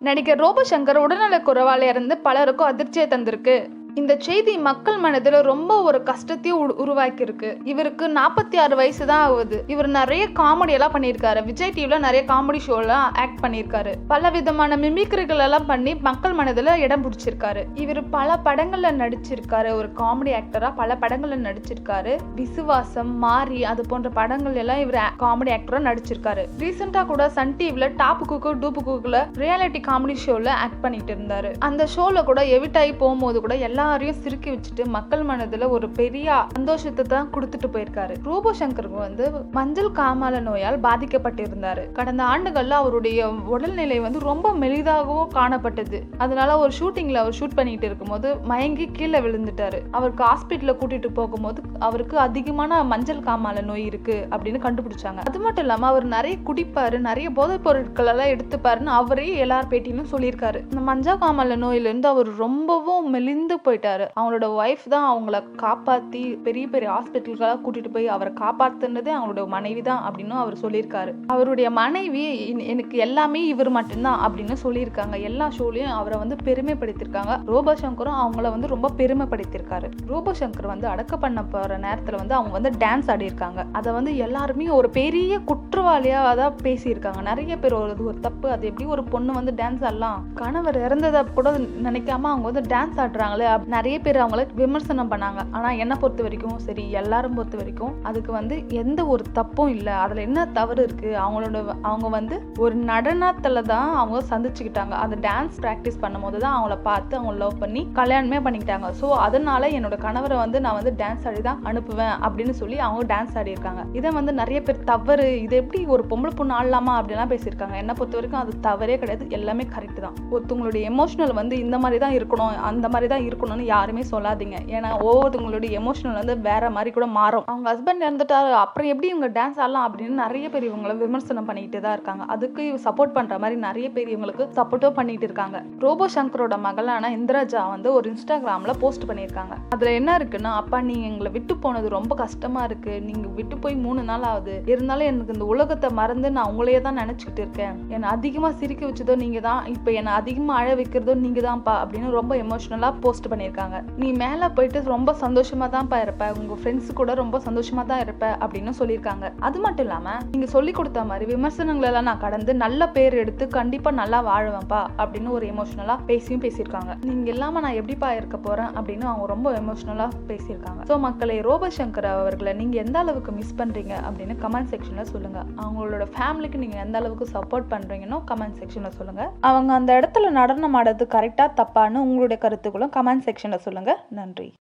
நடிகர் ரோபோசங்கர் உடல்நலக் குறைவால இருந்து பலருக்கும் அதிர்ச்சியை தந்திருக்கு. இந்த செய்தி மக்கள் மனதில் ரொம்ப ஒரு கஷ்டத்தையும் உருவாக்கியிருக்கு. இவருக்கு நாற்பத்தி ஆறு வயசு தான் ஆகுது. இவர் நிறைய காமெடி எல்லாம் பண்ணியிருக்காரு. விஜய் டிவில நிறைய காமெடி ஷோலாம் ஆக்ட் பண்ணியிருக்காரு. பல விதமான மிமிக்ரிகள் எல்லாம் பண்ணி மக்கள் மனதில் இடம் பிடிச்சிருக்காரு. இவர் பல படங்கள்ல நடிச்சிருக்காரு. ஒரு காமெடி ஆக்டரா பல படங்கள்ல நடிச்சிருக்காரு. விசுவாசம் மாரி அது போன்ற படங்கள் எல்லாம் இவர் காமெடி ஆக்டரா நடிச்சிருக்காரு. ரீசெண்டா கூட சன் டிவில டாப் குக்கு டூப்பு குக்குல ரியாலிட்டி காமெடி ஷோல ஆக்ட் பண்ணிட்டு இருந்தாரு. அந்த ஷோல கூட எவிட் போகும்போது கூட எல்லாரையும் சிரிக்கி வச்சுட்டு மக்கள் மனதுல ஒரு பெரிய சந்தோஷத்தை தான் கொடுத்துட்டு போயிருக்காரு. ரூபோ சங்கருக்கு வந்து மஞ்சள் காமால நோயால் பாதிக்கப்பட்டிருந்தாரு. கடந்த ஆண்டுகள்ல அவருடைய உடல்நிலை வந்து ரொம்ப மெலிதாகவும் காணப்பட்டது. அதனால ஒரு ஷூட்டிங்ல அவர் ஷூட் பண்ணிட்டு இருக்கும்போது மயங்கி கீழே விழுந்துட்டாரு. அவருக்கு ஹாஸ்பிட்டல கூட்டிட்டு போகும்போது அவருக்கு அதிகமான மஞ்சள் காமால நோய் இருக்கு அப்படின்னு கண்டுபிடிச்சாங்க. அது மட்டும் இல்லாம அவர் நிறைய குடிப்பாரு நிறைய போதைப் பொருட்கள் எல்லாம் எடுத்துப்பாருன்னு அவரே எல்லார் பேட்டியிலும் சொல்லியிருக்காரு. இந்த மஞ்சள் காமால நோயிலிருந்து அவர் ரொம்பவும் மெலிந்து போயிட்டாரு. அவங்களோட ஒய்ஃப் தான் அவங்கள காப்பாத்தி பெரிய பெரிய ஹாஸ்பிட்டல்களாக கூட்டிட்டு போய் அவரை காப்பாத்துனதே அவங்களோட மனைவி தான் அப்படின்னு அவர் சொல்லியிருக்காரு. அவருடைய மனைவி எனக்கு எல்லாமே இவர் மட்டும்தான் அப்படின்னு சொல்லியிருக்காங்க. எல்லா ஷோலையும் அவரை வந்து பெருமைப்படுத்தியிருக்காங்க. ரூபா சங்கரும் அவங்கள வந்து ரொம்ப பெருமைப்படுத்தியிருக்காரு. ரூபா சங்கர் வந்து அடக்க பண்ண போற நேரத்துல வந்து அவங்க வந்து டான்ஸ் ஆடியிருக்காங்க. அதை வந்து எல்லாருமே ஒரு பெரிய குற்றவாளியா தான் பேசியிருக்காங்க. நிறைய பேர் ஒரு ஒரு தப்பு அது எப்படி ஒரு பொண்ணு வந்து டான்ஸ் ஆடலாம்? கணவர் இறந்ததை கூட நினைக்காம அவங்க வந்து டான்ஸ் ஆடுறாங்களே நிறைய பேர் அவங்கள விமர்சனம் பண்ணாங்க. ஆனா என்னை பொறுத்த வரைக்கும் சரி எல்லாரும் பொறுத்த வரைக்கும் அதுக்கு வந்து எந்த ஒரு தப்பும் இல்லை. அதுல என்ன தவறு இருக்கு? அவங்களோட அவங்க வந்து ஒரு நடனத்துல தான் அவங்க சந்திச்சுக்கிட்டாங்க. அந்த டான்ஸ் ப்ராக்டிஸ் பண்ணும்போது தான் அவங்கள பார்த்து அவங்க லவ் பண்ணி கல்யாணமே பண்ணிக்கிட்டாங்க. ஸோ அதனால என்னோட கணவரை வந்து நான் வந்து டான்ஸ் ஆடி தான் அனுப்புவேன் அப்படின்னு சொல்லி அவங்க டான்ஸ் ஆடி இருக்காங்க. இதை வந்து நிறைய பேர் தவறு இது எப்படி ஒரு பொம்பளை பொண்ணு ஆடலாமா அப்படிலாம் பேசியிருக்காங்க. என்னை பொறுத்த வரைக்கும் அது தவறே கிடையாது. எல்லாமே கரெக்ட் தான். ஒருத்தவங்களுடைய எமோஷனல் வந்து இந்த மாதிரி தான் இருக்கணும் அந்த மாதிரி தான் இருக்கணும் இருக்கணும்னு யாருமே சொல்லாதீங்க. ஏன்னா ஒவ்வொருத்தவங்களுடைய எமோஷனல் வந்து வேற மாதிரி கூட மாறும். அவங்க ஹஸ்பண்ட் இறந்துட்டாரு அப்புறம் எப்படி இவங்க டான்ஸ் ஆடலாம் அப்படின்னு நிறைய பேர் இவங்களை விமர்சனம் பண்ணிட்டு தான் இருக்காங்க. அதுக்கு சப்போர்ட் பண்ற மாதிரி நிறைய பேர் இவங்களுக்கு சப்போர்ட்டும் பண்ணிட்டு இருக்காங்க. ரோபோ சங்கரோட மகளான இந்திராஜா வந்து ஒரு இன்ஸ்டாகிராம்ல போஸ்ட் பண்ணியிருக்காங்க. அதுல என்ன இருக்குன்னா அப்பா நீங்க எங்களை விட்டு போனது ரொம்ப கஷ்டமா இருக்கு. நீங்க விட்டு போய் மூணு நாள் ஆகுது. இருந்தாலும் எனக்கு இந்த உலகத்தை மறந்து நான் உங்களையே தான் நினைச்சுக்கிட்டு இருக்கேன். என்னை அதிகமா சிரிக்க வச்சதோ நீங்க தான் இப்போ என்னை அதிகமா அழ வைக்கிறதோ நீங்க தான்ப்பா அப்படின்னு ரொம்ப எமோஷனலா போஸ்ட் பண்ணி பண்ணியிருக்காங்க. நீ மேலே போயிட்டு ரொம்ப சந்தோஷமா தான்ப்பா இருப்ப. உங்க ஃப்ரெண்ட்ஸ் கூட ரொம்ப சந்தோஷமாக தான் இருப்ப அப்படின்னு சொல்லியிருக்காங்க. அது மட்டும் இல்லாமல் நீங்கள் சொல்லி கொடுத்த மாதிரி விமர்சனங்கள் எல்லாம் நான் கடந்து நல்ல பேர் எடுத்து கண்டிப்பாக நல்லா வாழுவேன்ப்பா அப்படின்னு ஒரு எமோஷனலாக பேசியும் பேசியிருக்காங்க. நீங்க இல்லாமல் நான் எப்படிப்பா இருக்க போறேன் அப்படின்னு அவங்க ரொம்ப எமோஷனலாக பேசியிருக்காங்க. ஸோ மக்களை ரோபசங்கர் அவர்களை நீங்கள் எந்த அளவுக்கு மிஸ் பண்ணுறீங்க அப்படின்னு கமெண்ட் செக்ஷனில் சொல்லுங்க. அவங்களோட ஃபேமிலிக்கு நீங்கள் எந்த அளவுக்கு சப்போர்ட் பண்றீங்கன்னு கமெண்ட் செக்ஷனில் சொல்லுங்க. அவங்க அந்த இடத்துல நடனம் ஆடுறது கரெக்டாக தப்பான்னு உங்களுடைய கருத்துக்களும் கமெண்ட் செக்ஷனில் சொல்லுங்க. நன்றி.